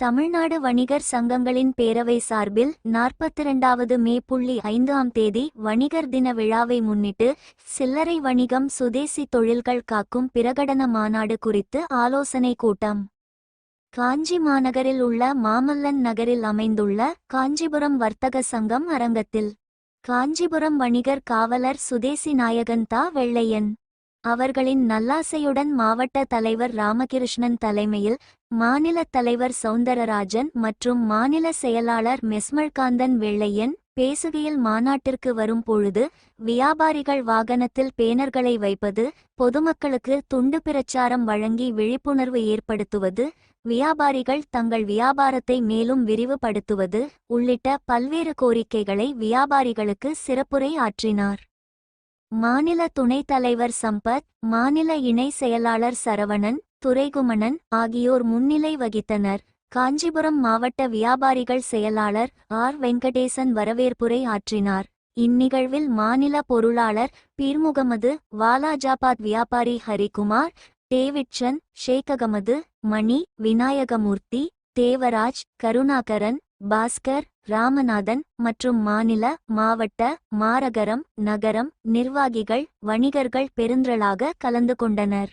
தமிழ்நாடு வணிகர் சங்கங்களின் பேரவை சார்பில் நாற்பத்திரண்டாவது மே புள்ளி ஐந்தாம் தேதி வணிகர் தின விழாவை முன்னிட்டு சில்லறை வணிகம் சுதேசி தொழில்கள் காக்கும் பிரகடன மாநாடு குறித்து ஆலோசனை கூட்டம். காஞ்சி மாநகரில் உள்ள மாமல்லன் நகரில் அமைந்துள்ள காஞ்சிபுரம் வர்த்தக சங்கம் அரங்கத்தில். காஞ்சிபுரம் வணிகர் காவலர் சுதேசி நாயகன் தா. வெள்ளையன். அவர்களின் நல்லாசையுடன் மாவட்ட தலைவர் ராமகிருஷ்ணன் தலைமையில் மாநில தலைவர் சௌந்தரராஜன் மற்றும் மாநில செயலாளர் மெஸ்மல்காந்தன் வெள்ளையன் பேசுகையில் மாநாட்டிற்கு வரும் பொழுது வியாபாரிகள் வாகனத்தில் பேனர்களை வைப்பது பொதுமக்களுக்கு துண்டு பிரச்சாரம் வழங்கி விழிப்புணர்வு ஏற்படுத்துவது வியாபாரிகள் தங்கள் வியாபாரத்தை மேலும் விரிவுபடுத்துவது உள்ளிட்ட பல்வேறு கோரிக்கைகளை வியாபாரிகளுக்கு சிறப்புரை ஆற்றினார். மாநில துணைத் தலைவர் சம்பத் மாநில இணை செயலாளர் சரவணன் துரைகுமணன் ஆகியோர் முன்னிலை வகித்தனர். காஞ்சிபுரம் மாவட்ட வியாபாரிகள் செயலாளர் ஆர். வெங்கடேசன் வரவேற்புரை ஆற்றினார். இந்நிகழ்வில் மாநில பொருளாளர் பீர்முகமது வாலாஜாபாத் வியாபாரி ஹரிகுமார் டேவிட்சன் ஷேக் அகமது மணி விநாயகமூர்த்தி தேவராஜ் கருணாகரன் பாஸ்கர் ராமநாதன் மற்றும் மாநில மாவட்ட மாநகரம் நகரம் நிர்வாகிகள் வணிகர்கள் பெருந்திரளாக கலந்து கொண்டனர்.